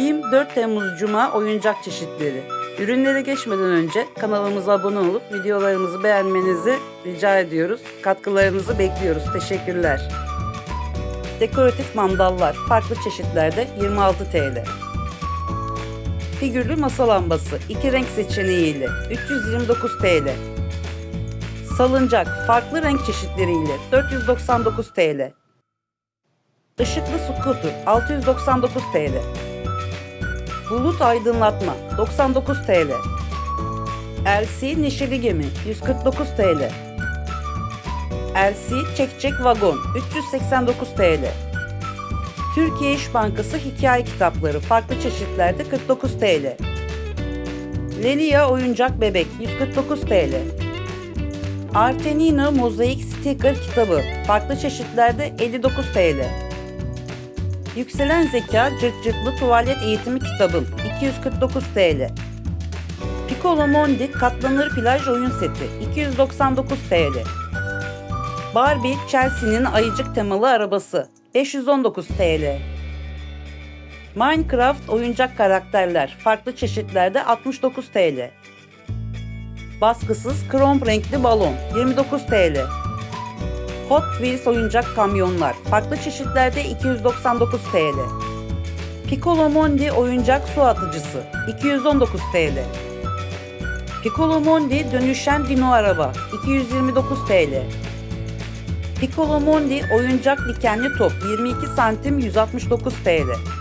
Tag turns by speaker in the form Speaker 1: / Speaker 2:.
Speaker 1: BİM 4 Temmuz Cuma oyuncak çeşitleri. Ürünlere geçmeden önce kanalımıza abone olup videolarımızı beğenmenizi rica ediyoruz. Katkılarınızı bekliyoruz. Teşekkürler. Dekoratif mandallar farklı çeşitlerde 26 TL. Figürlü masa lambası 2 renk seçeneğiyle 329 TL. Salıncak farklı renk çeşitleriyle 499 TL. Işıklı scooter 699 TL. Bulut aydınlatma 99 TL. LC neşeli gemi 149 TL. LC çekçek vagon 389 TL. Türkiye İş Bankası hikaye kitapları farklı çeşitlerde 49 TL. Lelia oyuncak bebek 149 TL. Artenino mozaik sticker kitabı farklı çeşitlerde 59 TL. Yükselen Zeka Cırt Cırtlı Tuvalet Eğitimi Kitabım 249 TL. Piccolo Mondi Katlanır Plaj Oyun Seti 299 TL. Barbie Chelsea'nin ayıcık temalı arabası 519 TL. Minecraft oyuncak karakterler farklı çeşitlerde 69 TL. Baskısız krom renkli balon 29 TL. Hot Wheels oyuncak kamyonlar farklı çeşitlerde 299 TL. Piccolo Mondi oyuncak su atıcısı 219 TL. Piccolo Mondi dönüşen dino araba 229 TL. Piccolo Mondi oyuncak dikenli top 22 santim 169 TL.